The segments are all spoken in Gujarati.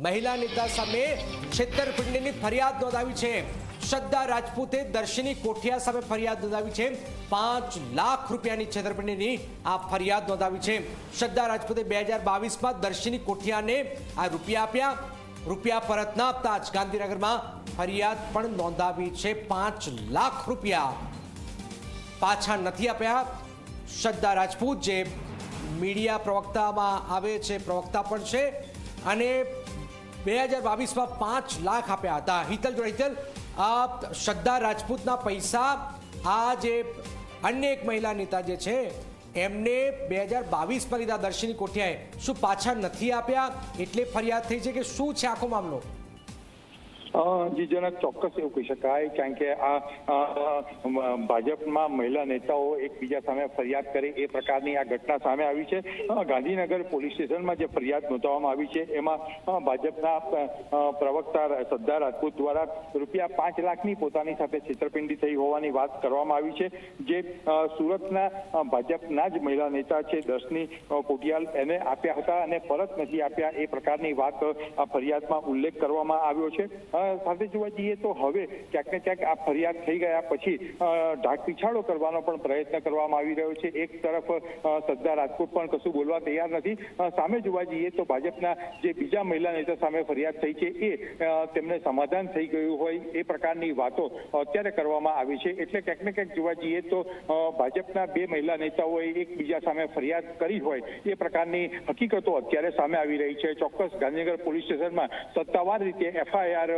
મહિલા નેતા સામે છેતરપિંડીની ફરિયાદ નોંધાવી છે. શ્રદ્ધા રાજપૂતે દર્શિની કોઠિયા સામે ફરિયાદ નોંધાવી છે. પાંચ લાખ રૂપિયાની છેતરપિંડીની આ ફરિયાદ નોંધાવી છે. શ્રદ્ધા રાજપૂતે બે હજાર બાવીસમાં દર્શિની કોઠિયાને આ રૂપિયા આપ્યા. રૂપિયા પરત ના આપતા જ ગાંધીનગરમાં ફરિયાદ પણ નોંધાવી છે. પાંચ લાખ રૂપિયા પાછા નથી આપ્યા. શ્રદ્ધા રાજપૂત જે મીડિયા પ્રવક્તામાં આવે છે, પ્રવક્તા પણ છે. અને બે હજાર બાવીસમાં પાંચ લાખ આપ્યા હતા. હિતલ જો હિતલ આ શ્રદ્ધા રાજપૂતના પૈસા, આ જે અન્ય એક મહિલા નેતા જે છે, એમને બે હજાર બાવીસમાં લીધા દર્શિની કોઠિયાએ શું પાછા નથી આપ્યા? એટલે ફરિયાદ થઈ છે કે શું છે આખો મામલો? જી જનક ચોક્કસ એવું કહી શકાય. કારણ કે આ ભાજપમાં મહિલા નેતાઓ એકબીજા સામે ફરિયાદ કરે એ પ્રકારની આ ઘટના સામે આવી છે. ગાંધીનગર પોલીસ સ્ટેશનમાં જે ફરિયાદ નોંધવામાં આવી છે, એમાં ભાજપના પ્રવક્તા સરદાર રાજપૂત દ્વારા રૂપિયા પાંચ લાખની પોતાની સાથે છેતરપિંડી થઈ હોવાની વાત કરવામાં આવી છે. જે સુરતના ભાજપના જ મહિલા નેતા છે દર્શની કોટિયાલ એને આપ્યા હતા અને પરત નથી આપ્યા એ પ્રકારની વાત આ ફરિયાદમાં ઉલ્લેખ કરવામાં આવ્યો છે. સાથે જોવા જઈએ તો હવે ક્યાંક ને ક્યાંક આ ફરિયાદ થઈ ગયા પછી ઢાક પીછાડો કરવાનો પણ પ્રયત્ન કરવામાં આવી રહ્યો છે. એક તરફ અ, રાજકોટ પણ કશું બોલવા તૈયાર નથી. સામે જોવા જઈએ તો ભાજપના જે બીજા મહિલા નેતા સામે ફરિયાદ થઈ છે એ તેમને સમાધાન થઈ ગયું હોય એ પ્રકારની વાતો અત્યારે કરવામાં આવી છે. એટલે ક્યાંક ને ક્યાંક જોવા જઈએ તો ભાજપના બે મહિલા નેતાઓએ એકબીજા સામે ફરિયાદ કરી હોય એ પ્રકારની હકીકતો અત્યારે સામે આવી રહી છે. ચોક્કસ ગાંધીનગર પોલીસ સ્ટેશનમાં સત્તાવાર રીતે એફઆઈઆર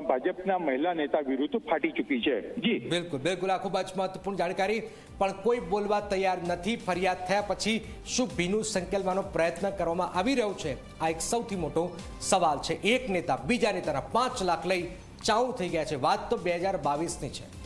ભાજપના મહિલા નેતા વિરુદ્ધ ફાટી ચૂકી છે. જી. બિલકુલ બિલકુલ. આ ખૂબ જ મહત્વપૂર્ણ જાણકારી. પણ કોઈ બોલવા તૈયાર નથી. ફરિયાદ થયા પછી શું ભીનું સંકેલવાનો પ્રયત્ન કરવામાં આવી રહ્યો છે? આ એક સૌથી મોટો સવાલ છે. એક નેતા બીજા નેતાના પાંચ લાખ લઈ ચાઉ થઈ ગયા છે. વાત તો બે હજાર બાવીસની છે.